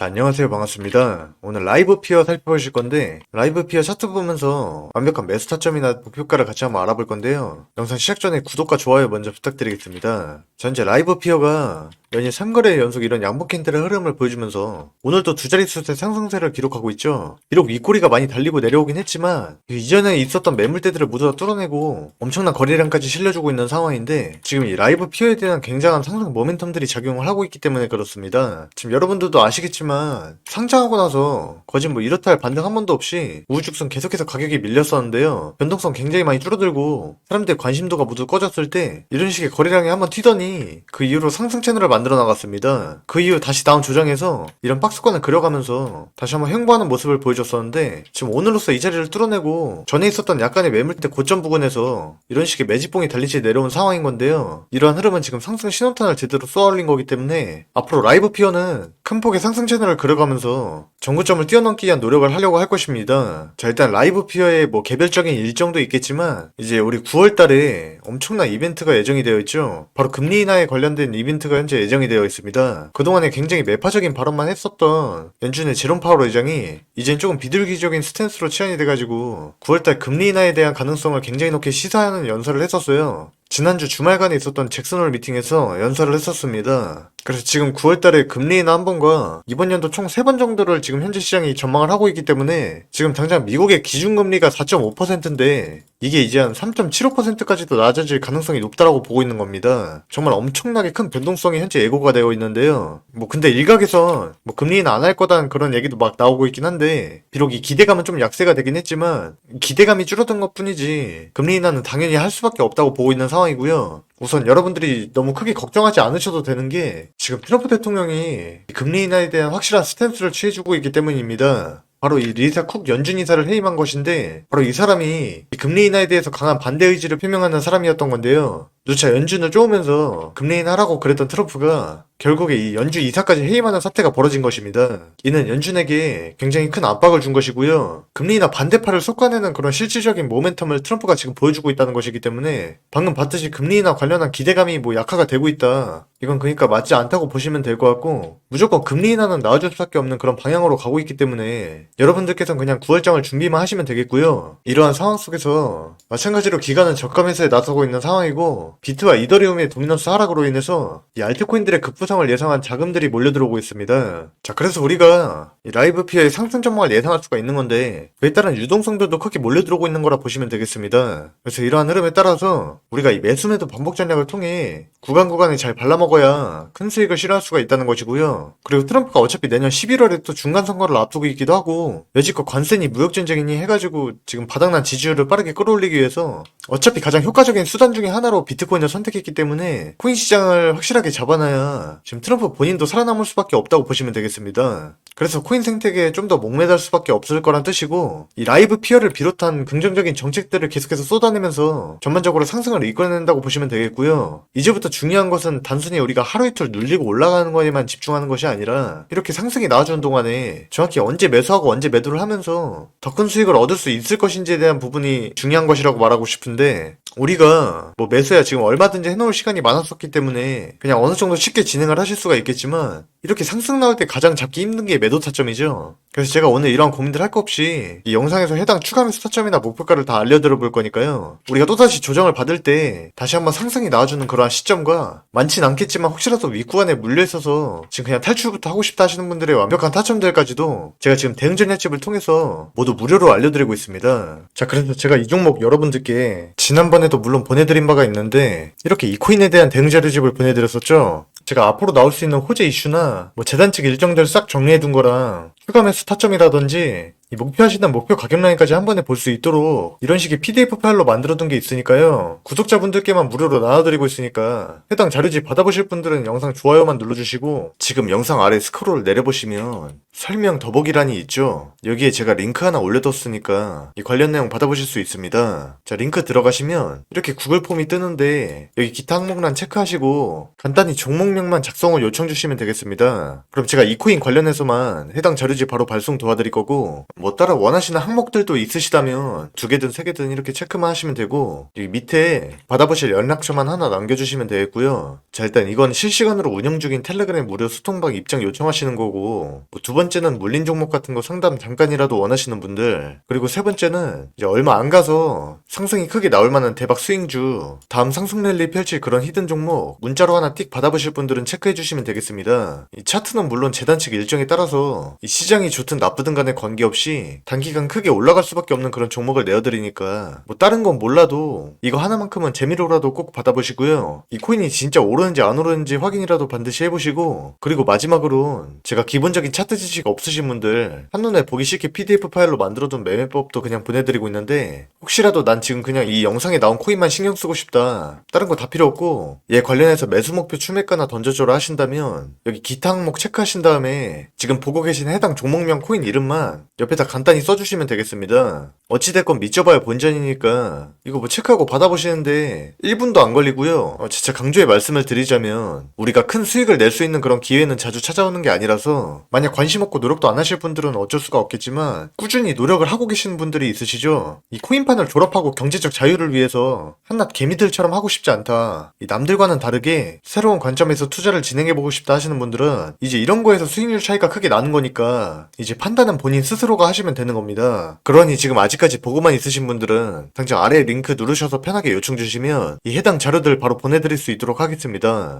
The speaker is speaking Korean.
자, 안녕하세요. 반갑습니다. 오늘 라이브 피어 살펴보실 건데, 라이브 피어 차트 보면서 완벽한 매수 타점이나 목표가를 같이 한번 알아볼 건데요. 영상 시작 전에 구독과 좋아요 먼저 부탁드리겠습니다. 자, 현재 라이브 피어가 연일 3거래 연속 이런 양복 캔들의 흐름을 보여주면서 오늘도 두 자릿수의 상승세를 기록하고 있죠. 비록 윗꼬리가 많이 달리고 내려오긴 했지만 그 이전에 있었던 매물대들을 모두 다 뚫어내고 엄청난 거래량까지 실려주고 있는 상황인데 지금 이 라이브 피어에 대한 굉장한 상승 모멘텀들이 작용을 하고 있기 때문에 그렇습니다. 지금 여러분들도 아시겠지만 상장하고 나서 거짓 뭐 이렇다 할 반등 한 번도 없이 우후죽순 계속해서 가격이 밀렸었는데요. 변동성 굉장히 많이 줄어들고 사람들의 관심도가 모두 꺼졌을 때 이런 식의 거래량이 한번 튀더니 그 이후로 상승 채널을 만 들어 나갔습니다. 그 이후 다시 다운 조정해서 이런 박스권을 그려가면서 다시 한번 횡보하는 모습을 보여줬었는데 지금 오늘로서 이 자리를 뚫어내고 전에 있었던 약간의 매물대 고점 부근에서 이런 식의 매집봉이 달리치 내려온 상황인 건데요. 이러한 흐름은 지금 상승 신호탄을 제대로 쏘아올린 거기 때문에 앞으로 라이브 피어는 큰 폭의 상승 채널을 그려가면서 정구점을 뛰어넘기 위한 노력을 하려고 할 것입니다. 자 일단 라이브 피어의 뭐 개별적인 일정도 있겠지만 이제 우리 9월 달에 엄청난 이벤트가 예정이 되어 있죠. 바로 금리 인하에 관련된 이벤트가 현재 예정이 되어 있습니다. 그동안에 굉장히 매파적인 발언만 했었던 연준의 제롬 파월 의장이 이젠 조금 비둘기적인 스탠스로 치환이 돼가지고 9월달 금리 인하에 대한 가능성을 굉장히 높게 시사하는 연설을 했었어요. 지난주 주말간에 있었던 잭슨홀 미팅에서 연설을 했었습니다. 그래서 지금 9월달에 금리 인하 한 번과 이번 연도 총세번 정도를 지금 현재 시장이 전망을 하고 있기 때문에 지금 당장 미국의 기준금리가 4.5%인데 이게 이제 한 3.75%까지도 낮아질 가능성이 높다라고 보고 있는 겁니다. 정말 엄청나게 큰 변동성이 현재 예고가 되어 있는데요. 뭐 근데 일각에선 뭐 금리 인하 안할 거다는 그런 얘기도 막 나오고 있긴 한데 비록 이 기대감은 좀 약세가 되긴 했지만 기대감이 줄어든 것 뿐이지 금리 인하는 당연히 할 수밖에 없다고 보고 있는 상황이고요. 우선 여러분들이 너무 크게 걱정하지 않으셔도 되는 게 지금 트럼프 대통령이 금리 인하에 대한 확실한 스탠스를 취해주고 있기 때문입니다. 바로 이 리사 쿡 연준 이사를 해임한 것인데 바로 이 사람이 이 금리 인하에 대해서 강한 반대 의지를 표명하는 사람이었던 건데요. 누차 연준을 쪼으면서 금리 인하라고 그랬던 트럼프가 결국에 이 연준 이사까지 해임하는 사태가 벌어진 것입니다. 이는 연준에게 굉장히 큰 압박을 준 것이고요. 금리 인하 반대파를 솎아내는 그런 실질적인 모멘텀을 트럼프가 지금 보여주고 있다는 것이기 때문에 방금 봤듯이 금리 인하 관련한 기대감이 뭐 약화가 되고 있다. 이건 그러니까 맞지 않다고 보시면 될 것 같고 무조건 금리 인하는 나와줄 수밖에 없는 그런 방향으로 가고 있기 때문에 여러분들께서는 그냥 9월장을 준비만 하시면 되겠고요. 이러한 상황 속에서 마찬가지로 기간은 매수에 나서고 있는 상황이고 비트와 이더리움의 도미넌스 하락으로 인해서 이 알트코인들의 급부상을 예상한 자금들이 몰려들어오고 있습니다. 자 그래서 우리가 이 라이브 피어의 상승 전망을 예상할 수가 있는 건데 그에 따른 유동성들도 크게 몰려들어오고 있는 거라 보시면 되겠습니다. 그래서 이러한 흐름에 따라서 우리가 이 매수매도 반복 전략을 통해 구간 구간에 잘 발라먹어야 큰 수익을 실현할 수가 있다는 것이고요. 그리고 트럼프가 어차피 내년 11월에 또 중간 선거를 앞두고 있기도 하고 여지껏 관세니 무역 전쟁이니 해가지고 지금 바닥난 지지율을 빠르게 끌어올리기 위해서 어차피 가장 효과적인 수단 중에 하나로 비트 코인을 선택했기 때문에 코인 시장을 확실하게 잡아놔야 지금 트럼프 본인도 살아남을 수밖에 없다고 보시면 되겠습니다. 그래서 코인 생태계에 좀 더 목매달 수밖에 없을 거란 뜻이고 이 라이브 피어를 비롯한 긍정적인 정책들을 계속해서 쏟아내면서 전반적으로 상승을 이끌어낸다고 보시면 되겠고요. 이제부터 중요한 것은 단순히 우리가 하루 이틀 눌리고 올라가는 거에만 집중하는 것이 아니라 이렇게 상승이 나와주는 동안에 정확히 언제 매수하고 언제 매도를 하면서 더 큰 수익을 얻을 수 있을 것인지에 대한 부분이 중요한 것이라고 말하고 싶은데 우리가 뭐 매수야 지금 얼마든지 해놓을 시간이 많았었기 때문에 그냥 어느 정도 쉽게 진행을 하실 수가 있겠지만 이렇게 상승 나올 때 가장 잡기 힘든 게 매도 타점이죠. 그래서 제가 오늘 이러한 고민들 할 거 없이 이 영상에서 해당 추가 매수 타점이나 목표가를 다 알려드려 볼 거니까요. 우리가 또다시 조정을 받을 때 다시 한번 상승이 나와주는 그러한 시점과 많진 않겠지만 혹시라도 윗구간에 물려있어서 지금 그냥 탈출부터 하고 싶다 하시는 분들의 완벽한 타점들까지도 제가 지금 대응 전략집을 통해서 모두 무료로 알려드리고 있습니다. 자 그래서 제가 이 종목 여러분들께 지난번에도 물론 보내드린 바가 있는데 이렇게 이 코인에 대한 대응 자료집을 보내드렸었죠. 제가 앞으로 나올 수 있는 호재 이슈나 뭐 재단 측 일정들을 싹 정리해 둔 거랑 추가 매수 타점이라든지 이 목표하시는 목표 가격 라인까지 한 번에 볼 수 있도록 이런 식의 PDF 파일로 만들어 둔 게 있으니까요. 구독자분들께만 무료로 나눠드리고 있으니까 해당 자료집 받아보실 분들은 영상 좋아요만 눌러주시고 지금 영상 아래 스크롤 내려보시면 설명 더보기란이 있죠? 여기에 제가 링크 하나 올려뒀으니까 이 관련 내용 받아보실 수 있습니다. 자, 링크 들어가시면 이렇게 구글 폼이 뜨는데 여기 기타 항목란 체크하시고 간단히 종목명만 작성을 요청 주시면 되겠습니다. 그럼 제가 이 코인 관련해서만 해당 자료지 바로 발송 도와드릴 거고 뭐 따라 원하시는 항목들도 있으시다면 두 개든 세 개든 이렇게 체크만 하시면 되고 여기 밑에 받아보실 연락처만 하나 남겨주시면 되겠고요. 자 일단 이건 실시간으로 운영 중인 텔레그램 무료 소통방 입장 요청하시는 거고 뭐 두 번째는 물린 종목 같은 거 상담 잠깐이라도 원하시는 분들 그리고 세 번째는 이제 얼마 안 가서 상승이 크게 나올 만한 대박 스윙주 다음 상승 랠리 펼칠 그런 히든 종목 문자로 하나 띡 받아보실 분들은 체크해 주시면 되겠습니다. 이 차트는 물론 재단 측 일정에 따라서 이 시장이 좋든 나쁘든 간에 관계없이 단기간 크게 올라갈 수밖에 없는 그런 종목을 내어드리니까 뭐 다른 건 몰라도 이거 하나만큼은 재미로라도 꼭 받아보시고요. 이 코인이 진짜 오르는지 안 오르는지 확인이라도 반드시 해보시고 그리고 마지막으론 제가 기본적인 차트 지식 없으신 분들 한눈에 보기 쉽게 PDF 파일로 만들어둔 매매법도 그냥 보내드리고 있는데 혹시라도 난 지금 그냥 이 영상에 나온 코인만 신경 쓰고 싶다 다른 거 다 필요 없고 얘 관련해서 매수 목표 추매가나 던져줘라 하신다면 여기 기타 항목 체크하신 다음에 지금 보고 계신 해당 종목명 코인 이름만 옆에 다 간단히 써주시면 되겠습니다. 어찌됐건 믿져봐야 본전이니까 이거 뭐 체크하고 받아보시는데 1분도 안 걸리고요. 어, 진짜 강조의 말씀을 드리자면 우리가 큰 수익을 낼 수 있는 그런 기회는 자주 찾아오는 게 아니라서 만약 관심 없고 노력도 안 하실 분들은 어쩔 수가 없겠지만 꾸준히 노력을 하고 계시는 분들이 있으시죠? 이 코인판을 졸업하고 경제적 자유를 위해서 한낱 개미들처럼 하고 싶지 않다. 이 남들과는 다르게 새로운 관점에서 투자를 진행해보고 싶다 하시는 분들은 이제 이런 거에서 수익률 차이가 크게 나는 거니까 이제 판단은 본인 스스로가 하시면 되는 겁니다. 그러니 지금 아직까지 보고만 있으신 분들은 당장 아래 링크 누르셔서 편하게 요청 주시면 이 해당 자료들 바로 보내드릴 수 있도록 하겠습니다